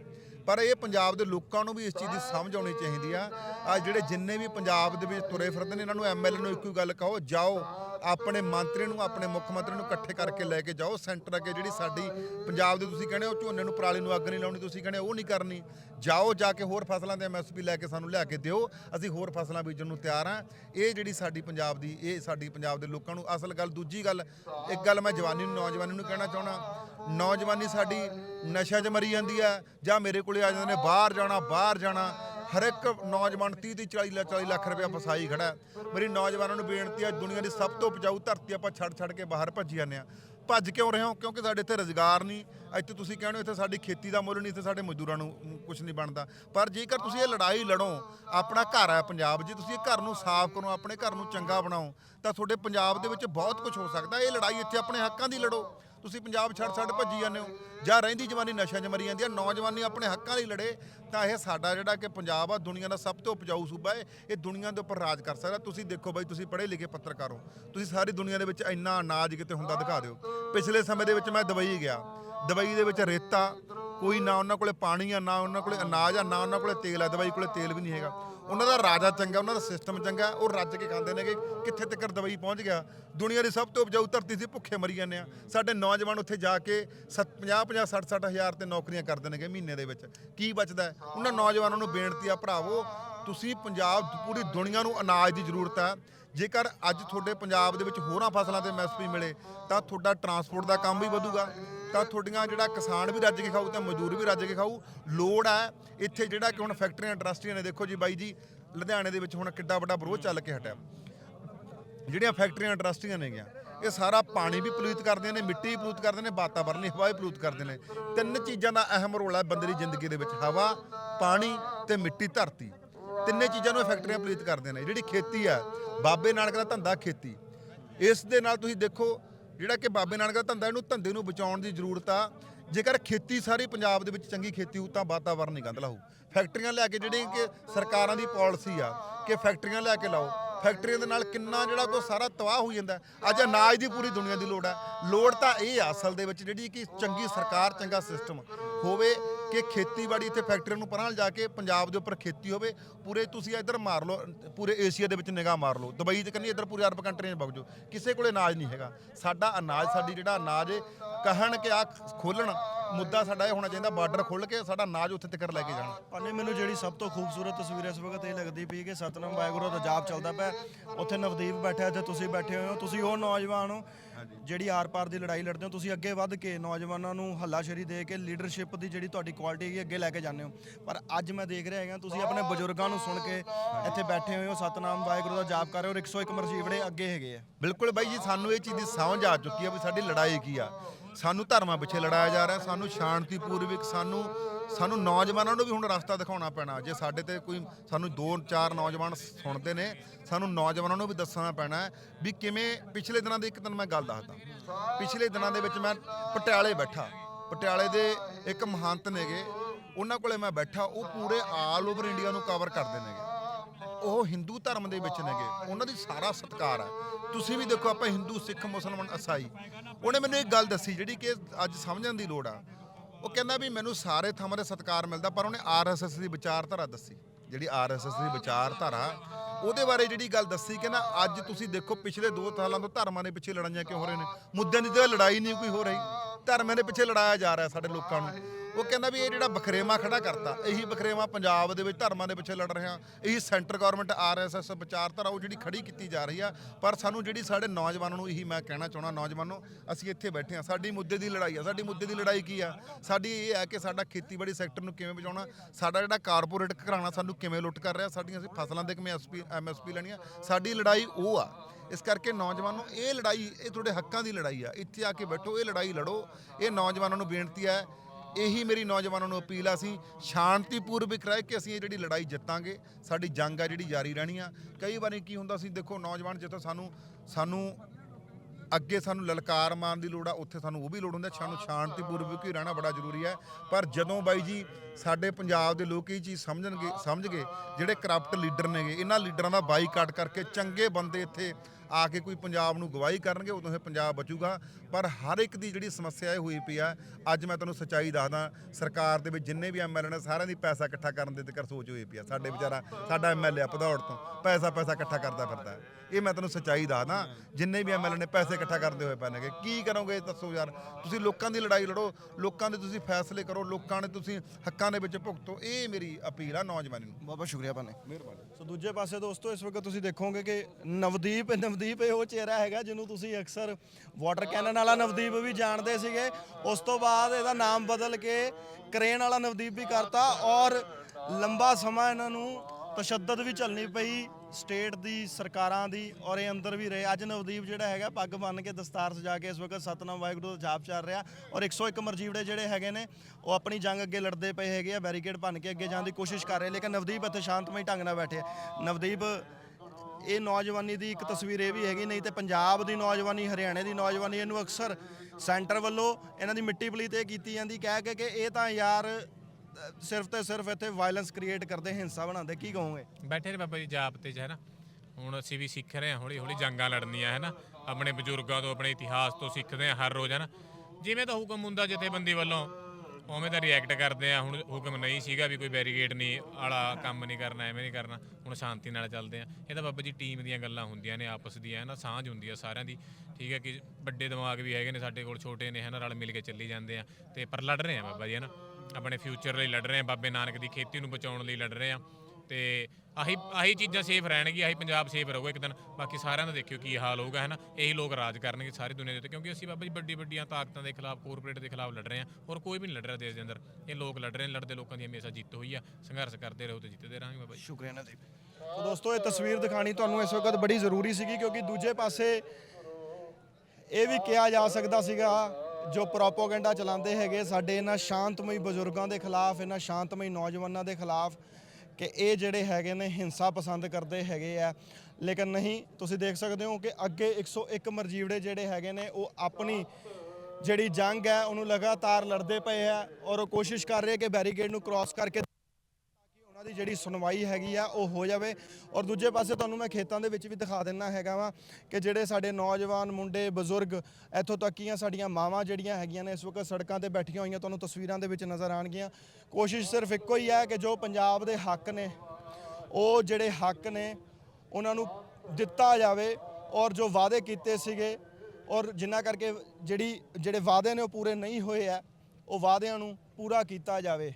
ਪਰ ਇਹ ਪੰਜਾਬ ਦੇ ਲੋਕਾਂ ਨੂੰ ਵੀ ਇਸ ਚੀਜ਼ ਦੀ ਸਮਝ ਆਉਣੀ ਚਾਹੀਦੀ ਆ। ਆ ਜਿਹੜੇ ਜਿੰਨੇ ਵੀ ਪੰਜਾਬ ਦੇ ਵਿੱਚ ਤੁਰੇ ਫਿਰਦੇ ਨੇ, ਇਹਨਾਂ ਨੂੰ ਐਮਐਲਏ ਨੂੰ ਇੱਕੋ ਹੀ ਗੱਲ ਕਹੋ, ਜਾਓ। ਆਪਣੇ ਮੰਤਰੀ ਨੂੰ, ਆਪਣੇ ਮੁੱਖ ਮੰਤਰੀ ਨੂੰ ਇਕੱਠੇ ਕਰਕੇ ਲੈ ਕੇ ਜਾਓ, ਸੈਂਟਰ ਅੱਗੇ ਜਿਹੜੀ ਸਾਡੀ ਪੰਜਾਬ ਦੇ ਤੁਸੀਂ ਕਹਿੰਦੇ ਹੋ, ਝੋਨੇ ਨੂੰ ਪਰਾਲੀ ਨੂੰ ਅੱਗ ਨਹੀਂ ਲਾਉਣੀ ਤੁਸੀਂ ਕਹਿੰਦੇ ਉਹ ਨਹੀਂ ਕਰਨੀ। ਜਾਓ, ਜਾ ਕੇ ਹੋਰ ਫਸਲਾਂ ਦੇ ਐਮਐਸਪੀ ਲੈ ਕੇ ਸਾਨੂੰ ਲਿਆ ਕੇ ਦਿਓ, ਅਸੀਂ ਹੋਰ ਫਸਲਾਂ ਬੀਜਣ ਨੂੰ ਤਿਆਰ ਹਾਂ। ਇਹ ਜਿਹੜੀ ਸਾਡੀ ਪੰਜਾਬ ਦੀ, ਇਹ ਸਾਡੀ ਪੰਜਾਬ ਦੇ ਲੋਕਾਂ ਨੂੰ ਅਸਲ ਗੱਲ, ਦੂਜੀ ਗੱਲ, ਇੱਕ ਗੱਲ ਮੈਂ ਜਵਾਨੀ ਨੂੰ, ਨੌਜਵਾਨੀ ਨੂੰ ਕਹਿਣਾ ਚਾਹਣਾ ਨੌਜਵਾਨੀ ਸਾਡੀ ਨਸ਼ਾ 'ਚ ਮਰੀ ਜਾਂਦੀ ਆ ਜਾਂ ਮੇਰੇ ਕੋਲੇ ਆ ਜਾਂਦੇ ਨੇ, ਬਾਹਰ ਜਾਣਾ ਬਾਹਰ ਜਾਣਾ। ਹਰ ਇੱਕ ਨੌਜਵਾਨ 30 30 40 ਲੱਖ 40 ਲੱਖ ਰੁਪਇਆ ਫਸਾਈ ਖੜਾ ਮੇਰੀ ਨੌਜਵਾਨਾਂ ਨੂੰ ਬੇਨਤੀ ਹੈ, ਦੁਨੀਆ ਦੀ ਸਭ ਤੋਂ ਉਪਜਾਊ ਧਰਤੀ ਆਪਾਂ ਛੱਡ ਛੱਡ ਕੇ ਬਾਹਰ ਭੱਜੀ ਜਾਂਦੇ ਆ ਭੱਜ ਕਿਉਂ ਰਹੇ ਹੋ? ਕਿਉਂਕਿ ਸਾਡੇ ਇੱਥੇ ਰੁਜ਼ਗਾਰ ਨਹੀਂ। ਇੱਥੇ ਤੁਸੀਂ ਕਹਿੰਦੇ ਹੋ, ਇੱਥੇ ਸਾਡੀ ਖੇਤੀ ਦਾ ਮੁੱਲ ਨਹੀਂ, ਇੱਥੇ ਸਾਡੇ ਮਜ਼ਦੂਰਾਂ ਨੂੰ ਕੁਝ ਨਹੀਂ ਬਣਦਾ। ਪਰ ਜੇਕਰ ਤੁਸੀਂ ਇਹ ਲੜਾਈ ਲੜੋ, ਆਪਣਾ ਘਰ ਹੈ ਪੰਜਾਬ, ਜੇ ਤੁਸੀਂ ਇਹ ਘਰ ਨੂੰ ਸਾਫ਼ ਕਰੋ, ਆਪਣੇ ਘਰ ਨੂੰ ਚੰਗਾ ਬਣਾਓ, ਤਾਂ ਤੁਹਾਡੇ ਪੰਜਾਬ ਦੇ ਵਿੱਚ ਬਹੁਤ ਕੁਝ ਹੋ ਸਕਦਾ। ਇਹ ਲੜਾਈ ਇੱਥੇ ਆਪਣੇ ਹੱਕਾਂ ਦੀ ਲੜੋ। ਤੁਸੀਂ ਪੰਜਾਬ ਛੱਡ ਛੱਡ ਭੱਜੀ ਜਾਂਦੇ ਹੋ। ਜਾਂ ਰਹਿੰਦੀ ਜਵਾਨੀ ਨਸ਼ਿਆਂ 'ਚ ਮਰੀ ਜਾਂਦੀ ਹੈ ਨੌਜਵਾਨੀ ਆਪਣੇ ਹੱਕਾਂ ਲਈ ਲੜੇ, ਤਾਂ ਇਹ ਸਾਡਾ ਜਿਹੜਾ ਕਿ ਪੰਜਾਬ ਆ, ਦੁਨੀਆ ਦਾ ਸਭ ਤੋਂ ਉਪਜਾਊ ਸੂਬਾ ਹੈ। ਇਹ ਦੁਨੀਆ ਦੇ ਉੱਪਰ ਰਾਜ ਕਰ ਸਕਦਾ। ਤੁਸੀਂ ਦੇਖੋ ਬਾਈ, ਤੁਸੀਂ ਪੜ੍ਹੇ ਲਿਖੇ ਪੱਤਰਕਾਰ ਹੋ। ਤੁਸੀਂ ਸਾਰੀ ਦੁਨੀਆ ਦੇ ਵਿੱਚ ਇੰਨਾ ਅਨਾਜ ਕਿਤੇ ਹੁੰਦਾ ਦਿਖਾ ਦਿਓ। ਪਿਛਲੇ ਸਮੇਂ ਦੇ ਵਿੱਚ ਮੈਂ ਦੁਬਈ ਗਿਆ। ਦੁਬਈ ਦੇ ਵਿੱਚ ਰੇਤਾ ਕੋਈ ਨਾ ਉਹਨਾਂ ਕੋਲੇ ਪਾਣੀ ਆ, ਨਾ ਉਹਨਾਂ ਕੋਲੇ ਅਨਾਜ ਆ, ਨਾ ਉਹਨਾਂ ਕੋਲੇ ਤੇਲ ਆ ਦਵਾਈ ਕੋਲੇ ਤੇਲ ਵੀ ਨਹੀਂ ਹੈਗਾ। ਉਹਨਾਂ ਦਾ ਰਾਜਾ ਚੰਗਾ, ਉਹਨਾਂ ਦਾ ਸਿਸਟਮ ਚੰਗਾ, ਉਹ ਰੱਜ ਕੇ ਖਾਂਦੇ ਨੇਗੇ ਕਿੱਥੇ ਤੱਕ ਦਵਾਈ ਪਹੁੰਚ ਗਿਆ? ਦੁਨੀਆ ਦੀ ਸਭ ਤੋਂ ਉਪਜਾਊ ਧਰਤੀ ਸੀ, ਭੁੱਖੇ ਮਰੀ ਜਾਂਦੇ ਆ। ਸਾਡੇ ਨੌਜਵਾਨ ਉੱਥੇ ਜਾ ਕੇ 50 50 60 60 ਹਜ਼ਾਰ ਤੇ ਨੌਕਰੀਆਂ ਕਰਦੇ ਨੇਗੇ ਮਹੀਨੇ ਦੇ ਵਿੱਚ। ਕੀ ਬਚਦਾ? ਉਹਨਾਂ ਨੌਜਵਾਨਾਂ ਨੂੰ ਬੇਨਤੀ ਆ, ਭਰਾਵੋ, ਤੁਸੀਂ ਪੰਜਾਬ ਪੂਰੀ ਦੁਨੀਆ ਨੂੰ ਅਨਾਜ ਦੀ ਜ਼ਰੂਰਤ ਹੈ ਜੇਕਰ ਅੱਜ ਤੁਹਾਡੇ ਪੰਜਾਬ ਦੇ ਵਿੱਚ ਹੋਰਾਂ ਫਸਲਾਂ ਤੇ ਐਮਐਸਪੀ ਮਿਲੇ, ਤਾਂ ਤੁਹਾਡਾ ਟਰਾਂਸਪੋਰਟ ਦਾ ਕੰਮ ਵੀ ਵਧੂਗਾ। ਤਾਂ ਤੁਹਾਡੀਆਂ ਜਿਹੜਾ ਕਿਸਾਨ ਵੀ ਰੱਜ ਕੇ ਖਾਊ ਤੇ ਮਜ਼ਦੂਰ ਵੀ ਰੱਜ ਕੇ ਖਾਊ, ਲੋੜ ਹੈ ਇੱਥੇ ਜਿਹੜਾ ਕਿ ਹੁਣ ਫੈਕਟਰੀਆਂ, ਇੰਡਸਟਰੀਆਂ ਨੇ ਦੇਖੋ ਜੀ ਬਾਈ ਜੀ, ਲੁਧਿਆਣੇ ਦੇ ਵਿੱਚ ਹੁਣ ਕਿੱਡਾ ਵੱਡਾ ਵਿਰੋਧ ਚੱਲ ਕੇ ਹਟਿਆ। ਜਿਹੜੀਆਂ ਫੈਕਟਰੀਆਂ, ਇੰਡਸਟਰੀਆਂ ਨੇਗੀਆਂ, ਇਹ ਸਾਰਾ ਪਾਣੀ ਵੀ ਪੋਲਿਊਟ ਕਰਦੀਆਂ ਨੇ, ਮਿੱਟੀ ਵੀ ਪੋਲਿਊਟ ਕਰਦੇ ਨੇ ਵਾਤਾਵਰਣ ਦੀ ਹਵਾ ਵੀ ਪਲੂਤ ਕਰਦੇ ਨੇ। ਤਿੰਨ ਚੀਜ਼ਾਂ ਦਾ ਅਹਿਮ ਰੋਲ ਹੈ ਬੰਦੇ ਦੀ ਜ਼ਿੰਦਗੀ ਦੇ ਵਿੱਚ, ਹਵਾ, ਪਾਣੀ ਤੇ ਮਿੱਟੀ, ਧਰਤੀ। ਤਿੰਨੇ ਚੀਜ਼ਾਂ ਨੂੰ ਇਹ ਫੈਕਟਰੀਆਂ ਪੋਲਿਊਟ ਕਰਦੀਆਂ ਨੇ। ਜਿਹੜੀ ਖੇਤੀ ਹੈ ਬਾਬੇ ਨਾਨਕ ਦਾ ਧੰਦਾ ਖੇਤੀ। ਇਸ ਦੇ ਨਾਲ ਤੁਸੀਂ ਦੇਖੋ ਜਿਹੜਾ ਕਿ ਬਾਬੇ ਨਾਨਕ ਦਾ ਧੰਦਾ, ਇਹਨੂੰ ਧੰਦੇ ਨੂੰ ਬਚਾਉਣ ਦੀ ਜ਼ਰੂਰਤ ਆ। ਜੇਕਰ ਖੇਤੀ ਸਾਰੀ ਪੰਜਾਬ ਦੇ ਵਿੱਚ ਚੰਗੀ ਖੇਤੀ ਹੋਊ, ਤਾਂ ਵਾਤਾਵਰਨ ਨਹੀਂ ਗੰਦ ਲਾਊ। ਫੈਕਟਰੀਆਂ ਲੈ ਕੇ ਜਿਹੜੀ ਕਿ ਸਰਕਾਰਾਂ ਦੀ ਪਾਲਿਸੀ ਆ, ਕਿ ਫੈਕਟਰੀਆਂ ਲੈ ਕੇ ਲਾਓ। ਫੈਕਟਰੀਆਂ ਦੇ ਨਾਲ ਕਿੰਨਾ ਜਿਹੜਾ ਕੋ ਸਾਰਾ ਤਬਾਹ ਹੋ ਜਾਂਦਾ। ਅੱਜ ਅਨਾਜ ਦੀ ਪੂਰੀ ਦੁਨੀਆ ਦੀ ਲੋੜ ਹੈ ਲੋੜ ਤਾਂ ਇਹ ਆ ਅਸਲ ਦੇ ਵਿੱਚ ਜਿਹੜੀ ਕਿ ਚੰਗੀ ਸਰਕਾਰ, ਚੰਗਾ ਸਿਸਟਮ ਹੋਵੇ ਕਿ ਖੇਤੀਬਾੜੀ ਇੱਥੇ ਫੈਕਟਰੀਆਂ ਨੂੰ ਪਰਾਂ ਜਾ ਕੇ ਪੰਜਾਬ ਦੇ ਉੱਪਰ ਖੇਤੀ ਹੋਵੇ ਪੂਰੇ ਤੁਸੀਂ ਇੱਧਰ ਮਾਰ ਲਓ ਪੂਰੇ ਏਸ਼ੀਆ ਦੇ ਵਿੱਚ ਨਿਗਾਹ ਮਾਰ ਲਓ। ਦੁਬਈ ਤੇ ਕੰਨੀ ਇੱਧਰ ਪੂਰੇ ਅਰਬ ਕੰਟਰੀਆਂ 'ਚ ਵਗ ਜਾਓ। ਕਿਸੇ ਕੋਲੇ ਅਨਾਜ ਨਹੀਂ ਹੈਗਾ। ਸਾਡਾ ਅਨਾਜ ਸਾਡੀ ਜਿਹੜਾ ਅਨਾਜ ਹੈ, ਕਹਿਣ ਕਿ ਆ ਖੋਲਣ ਮੁੱਦਾ ਸਾਡਾ ਇਹ ਹੋਣਾ ਚਾਹੀਦਾ ਬਾਰਡਰ ਖੋਲ ਕੇ ਸਾਡਾ ਅਨਾਜ ਉੱਥੇ ਤੱਕ ਲੈ ਕੇ ਜਾਣ। ਪਾਨੇ ਮੈਨੂੰ ਜਿਹੜੀ ਸਭ ਤੋਂ ਖੂਬਸੂਰਤ ਤਸਵੀਰ ਇਸ ਵਕਤ ਇਹ ਲੱਗਦੀ ਪਈ ਕਿ ਸਤਨਾਮ ਵਾਹਿਗੁਰੂ ਦਾ ਜਾਪ ਚੱਲਦਾ ਪਿਆ। ਉੱਥੇ ਨਵਦੀਪ ਬੈਠਾ ਤੇ ਤੁਸੀਂ ਬੈਠੇ ਹੋਏ ਹੋ। ਤੁਸੀਂ ਉਹ ਨੌਜਵਾਨ ਹੋ ਜਿਹੜੀ ਆਰ-ਪਾਰ ਦੀ ਲੜਾਈ ਲੜਦੇ ਹੋ, ਤੁਸੀਂ ਅੱਗੇ ਵੱਧ ਕੇ ਨੌਜਵਾਨਾਂ ਨੂੰ ਹੱਲਾਸ਼ੇਰੀ ਦੇ ਕੇ ਲੀਡਰਸ਼ਿਪ ਦੀ ਜਿਹੜੀ ਤੁਹਾਡੀ ਕੁਆਲਿਟੀ ਹੈਗੀ, ਅੱਗੇ ਲੈ ਕੇ ਜਾਂਦੇ ਹੋ। ਪਰ ਅੱਜ ਮੈਂ ਦੇਖ ਰਿਹਾ ਹੈਗਾ, ਤੁਸੀਂ ਆਪਣੇ ਬਜ਼ੁਰਗਾਂ ਨੂੰ ਸੁਣ ਕੇ ਇੱਥੇ ਬੈਠੇ ਹੋਏ ਹੋ, ਸਤਨਾਮ ਵਾਹਿਗੁਰੂ ਦਾ ਜਾਪ ਕਰ ਰਹੇ ਹੋ, ਔਰ 101 ਮਰਜੀਵੜੇ ਅੱਗੇ ਹੈਗੇ ਆ। ਬਿਲਕੁਲ ਬਾਈ ਜੀ, ਸਾਨੂੰ ਇਹ ਚੀਜ਼ ਦੀ ਸਮਝ ਆ ਚੁੱਕੀ ਆ ਵੀ ਸਾਡੀ ਲੜਾਈ ਕੀ ਆ। ਸਾਨੂੰ ਧਰਮਾਂ ਪਿੱਛੇ ਲੜਾਇਆ ਜਾ ਰਿਹਾ, ਸਾਨੂੰ ਸ਼ਾਂਤੀ ਸ਼ਾਂਤੀਪੂਰਵਕ ਸਾਨੂੰ ਸਾਨੂੰ ਨੌਜਵਾਨਾਂ ਨੂੰ ਵੀ ਹੁਣ ਰਸਤਾ ਦਿਖਾਉਣਾ ਪੈਣਾ। ਜੇ ਸਾਡੇ ਤੇ ਕੋਈ, ਸਾਨੂੰ ਦੋ, ਚਾਰ ਨੌਜਵਾਨ ਸੁਣਦੇ ਨੇ, ਸਾਨੂੰ ਨੌਜਵਾਨਾਂ ਨੂੰ ਵੀ ਦੱਸਣਾ ਪੈਣਾ ਵੀ ਕਿਵੇਂ ਪਿਛਲੇ ਦਿਨਾਂ ਦੀ ਇੱਕ ਦਿਨ ਮੈਂ ਗੱਲ ਦੱਸਦਾ। ਪਿਛਲੇ ਦਿਨਾਂ ਦੇ ਵਿੱਚ ਮੈਂ ਪਟਿਆਲੇ ਬੈਠਾ। ਪਟਿਆਲੇ ਦੇ ਇੱਕ ਮਹੰਤ ਨੇਗੇ, ਉਹਨਾਂ ਕੋਲੇ ਮੈਂ ਬੈਠਾ, ਉਹ ਪੂਰੇ ਆਲ ਓਵਰ ਇੰਡੀਆ ਨੂੰ ਕਵਰ ਕਰਦੇ ਨੇਗੇ। ਉਹ ਹਿੰਦੂ ਧਰਮ ਦੇ ਵਿੱਚ ਨੇਗੇ। ਉਹਨਾਂ ਦੀ ਸਾਰਾ ਸਤਿਕਾਰ ਹੈ। ਤੁਸੀਂ ਵੀ ਦੇਖੋ, ਆਪਾਂ ਹਿੰਦੂ, ਸਿੱਖ, ਮੁਸਲਮਾਨ, ਈਸਾਈ। ਉਹਨੇ ਮੈਨੂੰ ਇੱਕ ਗੱਲ ਦੱਸੀ, ਜਿਹੜੀ ਕਿ ਅੱਜ ਸਮਝਣ ਦੀ ਲੋੜ ਆ। ਉਹ ਕਹਿੰਦਾ ਵੀ ਮੈਨੂੰ ਸਾਰੇ ਥਾਵਾਂ ਤੇ ਸਤਿਕਾਰ ਮਿਲਦਾ, ਪਰ ਉਹਨੇ ਆਰਐਸਐਸ ਦੀ ਵਿਚਾਰਧਾਰਾ ਦੱਸੀ। ਜਿਹੜੀ ਆਰਐਸਐਸ ਦੀ ਵਿਚਾਰਧਾਰਾ, ਉਹਦੇ ਬਾਰੇ ਜਿਹੜੀ ਗੱਲ ਦੱਸੀ ਕਿ ਨਾ, ਅੱਜ ਤੁਸੀਂ ਦੇਖੋ, ਪਿਛਲੇ 2 ਸਾਲਾਂ ਤੋਂ ਧਰਮਾਂ ਦੇ ਪਿੱਛੇ ਲੜਾਈਆਂ ਕਿਉਂ ਹੋ ਰਹੀਆਂ ਨੇ? ਮੁੱਦਿਆਂ ਦੀ ਤਾਂ ਲੜਾਈ ਨਹੀਂ ਕੋਈ ਹੋ ਰਹੀ। ਧਰਮਾਂ ਦੇ ਪਿੱਛੇ ਲੜਾਇਆ ਜਾ ਰਿਹਾ ਸਾਡੇ ਲੋਕਾਂ ਨੂੰ। ਉਹ ਕਹਿੰਦਾ ਵੀ ਇਹ ਜਿਹੜਾ ਬਖਰੇਵਾ ਖੜਾ ਕਰਤਾ, ਇਹੀ ਬਖਰੇਵਾ ਪੰਜਾਬ ਦੇ ਵਿੱਚ ਧਰਮਾਂ ਦੇ ਪਿੱਛੇ ਲੜ ਰਿਹਾ। ਇਹੀ ਸੈਂਟਰ ਗਵਰਨਮੈਂਟ ਆਰਐਸਐਸ ਵਿਚਾਰਧਾਰਾ, ਉਹ ਜਿਹੜੀ ਖੜੀ ਕੀਤੀ ਜਾ ਰਹੀ ਆ। ਪਰ ਸਾਨੂੰ ਜਿਹੜੀ ਸਾਡੇ ਨੌਜਵਾਨਾਂ ਨੂੰ ਇਹੀ ਮੈਂ ਕਹਿਣਾ ਚਾਹਣਾ ਨੌਜਵਾਨੋ, ਅਸੀਂ ਇੱਥੇ ਬੈਠੇ ਆ ਸਾਡੀ ਮੁੱਦੇ ਦੀ ਲੜਾਈ ਆ। ਸਾਡੀ ਮੁੱਦੇ ਦੀ ਲੜਾਈ ਕੀ ਆ? ਸਾਡੀ ਇਹ ਹੈ ਕਿ ਸਾਡਾ ਖੇਤੀਬਾੜੀ ਸੈਕਟਰ ਨੂੰ ਕਿਵੇਂ ਬਚਾਉਣਾ? ਸਾਡਾ ਜਿਹੜਾ ਕਾਰਪੋਰੇਟ ਘਰਾਣਾ ਸਾਨੂੰ ਕਿਵੇਂ ਲੁੱਟ ਕਰ ਰਿਹਾ? ਸਾਡੀਆਂ ਅਸੀਂ ਫਸਲਾਂ ਦੇ ਕਿਵੇਂ ਐਸਪੀ ਐਮਐਸਪੀ ਲੈਣੀਆਂ? ਸਾਡੀ ਲੜਾਈ ਉਹ ਆ। ਇਸ ਕਰਕੇ ਨੌਜਵਾਨੋ, ਇਹ ਲੜਾਈ, ਇਹ ਤੁਹਾਡੇ ਹੱਕਾਂ ਦੀ ਲੜਾਈ ਆ। ਇੱਥੇ ਆ ਕੇ ਬੈਠੋ, ਇਹ ਲੜਾਈ ਲੜੋ। ਇਹ ਨੌਜਵਾਨਾਂ ਨੂੰ ਬੇਨਤੀ ਹੈ ਇਹੀ ਮੇਰੀ ਨੌਜਵਾਨਾਂ ਨੂੰ ਅਪੀਲ ਆ, ਅਸੀਂ ਸ਼ਾਂਤੀਪੂਰਵਕ ਰਹਿ ਕੇ ਅਸੀਂ ਇਹ ਜਿਹੜੀ ਲੜਾਈ ਜਿੱਤਾਂਗੇ, ਸਾਡੀ ਜੰਗ ਆ ਜਿਹੜੀ ਜਾਰੀ ਰਹਿਣੀ ਆ। ਕਈ ਵਾਰੀ ਕੀ ਹੁੰਦਾ ਸੀ ਦੇਖੋ ਨੌਜਵਾਨ ਜਿੱਥੋਂ ਸਾਨੂੰ ਸਾਨੂੰ ਅੱਗੇ ਸਾਨੂੰ ਲਲਕਾਰ ਮਾਰਨ ਦੀ ਲੋੜ ਆ, ਉੱਥੇ ਸਾਨੂੰ ਉਹ ਵੀ ਲੋੜ ਹੁੰਦੀ ਸਾਨੂੰ ਸ਼ਾਂਤੀਪੂਰਵਕ ਹੀ ਰਹਿਣਾ ਬੜਾ ਜ਼ਰੂਰੀ ਹੈ ਪਰ ਜਦੋਂ ਬਾਈ ਜੀ ਸਾਡੇ ਪੰਜਾਬ ਦੇ ਲੋਕ ਇਹ ਚੀਜ਼ ਸਮਝਣਗੇ, ਸਮਝ ਗਏ, ਜਿਹੜੇ ਕਰਪਟ ਲੀਡਰ ਨੇਗੇ, ਇਹਨਾਂ ਲੀਡਰਾਂ ਦਾ ਬਾਈਕਾਟ ਕਰਕੇ ਚੰਗੇ ਬੰਦੇ ਇੱਥੇ ਆ ਕੇ ਕੋਈ ਪੰਜਾਬ ਨੂੰ ਗਵਾਹੀ ਕਰਨਗੇ ਉਦੋਂ ਇਹ ਪੰਜਾਬ ਬਚੂਗਾ। ਪਰ ਹਰ ਇੱਕ ਦੀ ਜਿਹੜੀ ਸਮੱਸਿਆ ਇਹ ਹੋਈ ਪਈ ਆ ਅੱਜ ਮੈਂ ਤੁਹਾਨੂੰ ਸੱਚਾਈ ਦੱਸਦਾ ਸਰਕਾਰ ਦੇ ਵਿੱਚ ਜਿੰਨੇ ਵੀ ਐਮਐਲਏ ਨੇ ਸਾਰਿਆਂ ਦੀ ਪੈਸਾ ਇਕੱਠਾ ਕਰਨ ਦੇ ਤੇ ਸੋਚ ਹੋਈ ਪਈ ਆ। ਸਾਡੇ ਵਿਚਾਰਾ ਸਾਡਾ ਐਮਐਲਏ ਆ ਭਦੌੜ ਤੋਂ ਪੈਸਾ ਪੈਸਾ ਇਕੱਠਾ ਕਰਦਾ ਫਿਰਦਾ। ਇਹ ਮੈਂ ਤੁਹਾਨੂੰ ਸੱਚਾਈ ਦੱਸਦਾ ਜਿੰਨੇ ਵੀ ਐਮਐਲਏ ਨੇ ਪੈਸੇ ਇਕੱਠਾ ਕਰਦੇ ਹੋਏ ਪਏ ਨੇਗੇ ਕੀ ਕਰੋਗੇ ਦੱਸੋ ਯਾਰ। ਤੁਸੀਂ ਲੋਕਾਂ ਦੀ ਲੜਾਈ ਲੜੋ ਲੋਕਾਂ ਦੇ ਤੁਸੀਂ ਫੈਸਲੇ ਕਰੋ ਲੋਕਾਂ ਨੇ ਤੁਸੀਂ ਹੱਕਾਂ ਦੇ ਵਿੱਚ ਭੁਗਤੋ। ਇਹ ਮੇਰੀ ਅਪੀਲ ਆ ਨੌਜਵਾਨੀ ਨੂੰ। ਬਹੁਤ ਬਹੁਤ ਸ਼ੁਕਰੀਆ ਭਾਨੇ ਮਿਹਰਬਾਨੀ। ਸੋ ਦੂਜੇ ਪਾਸੇ ਦੋਸਤੋ ਇਸ ਵਕਤ ਤੁਸੀਂ ਦੇਖੋਗੇ ਕਿ ਨਵਦੀਪ ਨਵਦੀਪ ਇਹ ਉਹ ਚਿਹਰਾ ਹੈਗਾ ਜਿਹਨੂੰ ਤੁਸੀਂ ਅਕਸਰ ਵਾਟਰ ਕੈਨਨ ਵਾਲਾ ਨਵਦੀਪ ਵੀ ਜਾਣਦੇ ਸੀਗੇ ਉਸ ਤੋਂ ਬਾਅਦ ਇਹਦਾ ਨਾਮ ਬਦਲ ਕੇ ਕਰੇਨ ਵਾਲਾ ਨਵਦੀਪ ਵੀ ਕਰਤਾ ਔਰ ਲੰਬਾ ਸਮਾਂ ਇਹਨਾਂ ਨੂੰ ਤਸ਼ੱਦਦ ਵੀ ਚੱਲਣੀ ਪਈ ਸਟੇਟ ਦੀ, ਸਰਕਾਰਾਂ ਦੀ ਔਰ ਇਹ ਅੰਦਰ ਵੀ ਰਹੇ ਅੱਜ ਨਵਦੀਪ ਜਿਹੜਾ ਹੈਗਾ ਪੱਗ ਬੰਨ ਕੇ ਦਸਤਾਰ ਸਜਾ ਕੇ ਇਸ ਵਕਤ ਸਤਨਾਮ ਵਾਹਿਗੁਰੂ ਦਾ ਜਾਪ ਚੱਲ ਰਿਹਾ ਔਰ 101 ਮਰਜੀਵੜੇ ਜਿਹੜੇ ਹੈਗੇ ਨੇ, ਉਹ ਆਪਣੀ ਜੰਗ ਅੱਗੇ ਲੜਦੇ ਪਏ ਹੈਗੇ ਆ, ਬੈਰੀਕੇਡ ਭੰਨ ਕੇ ਅੱਗੇ ਜਾਣ ਦੀ ਕੋਸ਼ਿਸ਼ ਕਰ ਰਹੇ ਲੇਕਿਨ ਨਵਦੀਪ ਇੱਥੇ ਸ਼ਾਂਤਮਈ ਢੰਗ ਨਾਲ ਬੈਠੇ ਆ। ਨਵਦੀਪ ਇਹ ਨੌਜਵਾਨੀ ਦੀ ਇੱਕ ਤਸਵੀਰ ਇਹ ਵੀ ਹੈਗੀ, ਨਹੀਂ ਤੇ ਪੰਜਾਬ ਦੀ ਨੌਜਵਾਨੀ, ਹਰਿਆਣੇ ਦੀ ਨੌਜਵਾਨੀ, ਇਹਨੂੰ ਅਕਸਰ ਸੈਂਟਰ ਵੱਲੋਂ ਇਹਨਾਂ ਦੀ ਮਿੱਟੀ ਪਲੀਤ ਇਹ ਕੀਤੀ ਜਾਂਦੀ, ਕਹਿ ਕੇ ਕਿ ਇਹ ਤਾਂ ਯਾਰ ਸਿਰਫ ਤੇ ਸਿਰਫ ਇੱਥੇ ਵਾਇਲੈਂਸ ਕ੍ਰੀਏਟ ਕਰਦੇ, ਹਿੰਸਾ ਬਣਾਉਂਦੇ, ਕੀ ਕਹੋਗੇ? ਬੈਠੇ ਨੇ ਬਾਬਾ ਜੀ, ਜਾਪ ਤੇ ਚ ਹੈ ਨਾ ਹੁਣ ਅਸੀਂ ਵੀ ਸਿੱਖ ਰਹੇ ਹਾਂ, ਹੌਲੀ ਹੌਲੀ ਜੰਗਾਂ ਲੜਨੀਆਂ, ਹੈ ਨਾ। ਆਪਣੇ ਬਜ਼ੁਰਗਾਂ ਤੋਂ, ਆਪਣੇ ਇਤਿਹਾਸ ਤੋਂ ਸਿੱਖਦੇ ਹਾਂ ਹਰ ਰੋਜ਼, ਹੈ ਨਾ। ਜਿਵੇਂ ਤਾਂ ਹੁਕਮ ਹੁੰਦਾ ਜਥੇਬੰਦੀ ਵੱਲੋਂ ਉਵੇਂ ਤਾਂ ਰਿਐਕਟ ਕਰਦੇ ਆ, ਹੁਣ ਹੁਕਮ ਨਹੀਂ ਸੀਗਾ ਵੀ ਕੋਈ ਬੈਰੀਗੇਡ ਨਹੀਂ, ਆਲਾ ਕੰਮ ਨਹੀਂ ਕਰਨਾ, ਐਵੇਂ ਨਹੀਂ ਕਰਨਾ, ਹੁਣ ਸ਼ਾਂਤੀ ਨਾਲ ਚੱਲਦੇ ਆ। ਇਹ ਤਾਂ ਬਾਬਾ ਜੀ ਟੀਮ ਦੀਆਂ ਗੱਲਾਂ ਹੁੰਦੀਆਂ ਨੇ, ਆਪਸ ਦੀਆਂ, ਹੈ ਨਾ, ਸਾਂਝ ਹੁੰਦੀ ਆ ਸਾਰਿਆਂ ਦੀ। ਠੀਕ ਹੈ ਕਿ ਵੱਡੇ ਦਿਮਾਗ ਵੀ ਹੈਗੇ ਨੇ ਸਾਡੇ ਕੋਲ, ਛੋਟੇ ਨੇ, ਹੈ ਨਾ, ਰਲ ਮਿਲ ਕੇ ਚੱਲੀ ਜਾਂਦੇ ਆ। ਤੇ ਪਰ ਲੜ ਰਹੇ ਆ ਬਾਬਾ ਜੀ, ਹੈ ਨਾ। ਆਪਣੇ ਫਿਊਚਰ ਲਈ ਲੜ ਰਹੇ ਆ, ਬਾਬੇ ਨਾਨਕ ਦੀ ਖੇਤੀ ਨੂੰ ਬਚਾਉਣ ਲਈ ਲੜ ਰਹੇ ਆ। ਤੇ ਆਹੀ ਆਹੀ ਚੀਜ਼ਾਂ ਸੇਫ ਰਹਿਣਗੀਆਂ, ਆਹੀ ਪੰਜਾਬ ਸੇਫ ਰਹੂਗਾ ਇੱਕ ਦਿਨ। ਬਾਕੀ ਸਾਰਿਆਂ ਦਾ ਦੇਖਿਓ ਕੀ ਹਾਲ ਹੋਊਗਾ, ਹੈ ਨਾ? ਇਹੀ ਲੋਕ ਰਾਜ ਕਰਨਗੇ ਸਾਰੀ ਦੁਨੀਆ ਦੇ ਉੱਤੇ, ਕਿਉਂਕਿ ਅਸੀਂ ਬਾਬਾ ਜੀ ਵੱਡੀ ਵੱਡੀਆਂ ਤਾਕਤਾਂ ਦੇ ਖਿਲਾਫ ਕਾਰਪੋਰੇਟ ਦੇ ਖਿਲਾਫ ਲੜ ਰਹੇ ਹਾਂ। ਔਰ ਕੋਈ ਵੀ ਨਹੀਂ ਲੜ ਰਿਹਾ ਦੇਸ਼ ਦੇ ਅੰਦਰ। ਇਹ ਲੋਕ ਲੜ ਰਹੇ ਨੇ, ਲੜਦੇ ਲੋਕਾਂ ਦੀ ਹਮੇਸ਼ਾ ਜਿੱਤ ਹੋਈ ਆ। ਸੰਘਰਸ਼ ਕਰਦੇ ਰਹੋ ਤੇ ਜਿੱਤਦੇ ਰਹਾਂਗੇ ਬਾਬਾ ਜੀ। ਸ਼ੁਕਰੀਆ ਨਦੀਪ ਸੋ ਦੋਸਤੋ, ਇਹ ਤਸਵੀਰ ਦਿਖਾਣੀ ਤੁਹਾਨੂੰ ਇਸ ਵਕਤ ਬੜੀ ਜ਼ਰੂਰੀ ਸੀਗੀ, ਕਿਉਂਕਿ ਦੂਜੇ ਪਾਸੇ ਇਹ ਵੀ ਕਿਹਾ ਜਾ ਸਕਦਾ ਸੀਗਾ, ਜੋ ਪ੍ਰੋਪਾਗੈਂਡਾ ਚਲਾਉਂਦੇ ਹੈਗੇ ਸਾਡੇ ਇਹਨਾਂ ਸ਼ਾਂਤਮਈ ਬਜ਼ੁਰਗਾਂ ਦੇ ਖਿਲਾਫ, ਇਹਨਾਂ ਸ਼ਾਂਤਮਈ ਨੌਜਵਾਨਾਂ ਦੇ ਖਿਲਾਫ ਕਿ ਇਹ ਜਿਹੜੇ ਹੈਗੇ ਨੇ ਹਿੰਸਾ ਪਸੰਦ ਕਰਦੇ ਹੈਗੇ ਆ। ਲੇਕਿਨ ਨਹੀਂ, ਤੁਸੀਂ ਦੇਖ ਸਕਦੇ ਹੋ ਕਿ ਅੱਗੇ 101 ਮਰਜੀਵੜੇ ਜਿਹੜੇ ਹੈਗੇ ਨੇ, ਉਹ ਆਪਣੀ ਜਿਹੜੀ ਜੰਗ ਹੈ, ਉਹਨੂੰ ਲਗਾਤਾਰ ਲੜਦੇ ਪਏ ਆ ਔਰ ਉਹ ਕੋਸ਼ਿਸ਼ ਕਰ ਰਹੇ ਕਿ ਬੈਰੀਕੇਡ ਨੂੰ ਕ੍ਰਾਸ ਕਰਕੇ ਦੀ ਜਿਹੜੀ ਸੁਣਵਾਈ ਹੈਗੀ ਆ, ਉਹ ਹੋ ਜਾਵੇ। ਔਰ ਦੂਜੇ ਪਾਸੇ ਤੁਹਾਨੂੰ ਮੈਂ ਖੇਤਾਂ ਦੇ ਵਿੱਚ ਵੀ ਦਿਖਾ ਦਿੰਨਾ ਹੈਗਾ ਵਾ ਕਿ ਜਿਹੜੇ ਸਾਡੇ ਨੌਜਵਾਨ ਮੁੰਡੇ, ਬਜ਼ੁਰਗ, ਇੱਥੋਂ ਤੱਕ ਤੱਕੀਆਂ ਸਾਡੀਆਂ ਮਾਵਾਂ ਜਿਹੜੀਆਂ ਹੈਗੀਆਂ ਨੇ, ਇਸ ਵਕਤ ਸੜਕਾਂ ਤੇ ਬੈਠੀਆਂ ਹੋਈਆਂ, ਤੁਹਾਨੂੰ ਤਸਵੀਰਾਂ ਦੇ ਵਿੱਚ ਨਜ਼ਰ ਆਣਗੀਆਂ ਕੋਸ਼ਿਸ਼ ਸਿਰਫ ਇੱਕੋ ਹੀ ਹੈ ਕਿ ਜੋ ਪੰਜਾਬ ਦੇ ਹੱਕ ਨੇ, ਉਹ ਜਿਹੜੇ ਹੱਕ ਨੇ, ਉਹਨਾਂ ਨੂੰ ਦਿੱਤਾ ਜਾਵੇ। ਔਰ ਜੋ ਵਾਅਦੇ ਕੀਤੇ ਸੀਗੇ, ਔਰ ਜਿੰਨਾ ਕਰਕੇ ਜਿਹੜੀ, ਜਿਹੜੇ ਵਾਅਦੇ ਨੇ ਉਹ ਪੂਰੇ ਨਹੀਂ ਹੋਏ ਆ, ਉਹ ਵਾਅਦਿਆਂ ਨੂੰ ਪੂਰਾ ਕੀਤਾ ਜਾਵੇ।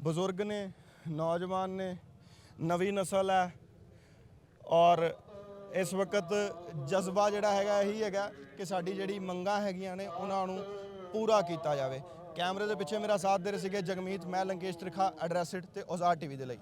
ਬਜ਼ੁਰਗ ਨੇ ਨੌਜਵਾਨ ਨੇ ਨਵੀਂ ਨਸਲ ਹੈ ਔਰ ਇਸ ਵਕਤ ਜਜ਼ਬਾ ਜਿਹੜਾ ਹੈਗਾ ਇਹੀ ਹੈਗਾ ਕਿ ਸਾਡੀ ਜਿਹੜੀ ਮੰਗਾਂ ਹੈਗੀਆਂ ਨੇ ਉਹਨਾਂ ਨੂੰ ਪੂਰਾ ਕੀਤਾ ਜਾਵੇ। ਕੈਮਰੇ ਦੇ ਪਿੱਛੇ ਮੇਰਾ ਸਾਥ ਦੇ ਰਹੇ ਸੀਗੇ ਜਗਮੀਤ, ਮੈਂ ਲੰਕੇਸ਼ ਤ੍ਰਿਖਾ ਐਡਰੈਸਡ ਤੇ ਔਜ਼ਾਰ ਟੀਵੀ ਦੇ ਲਈ।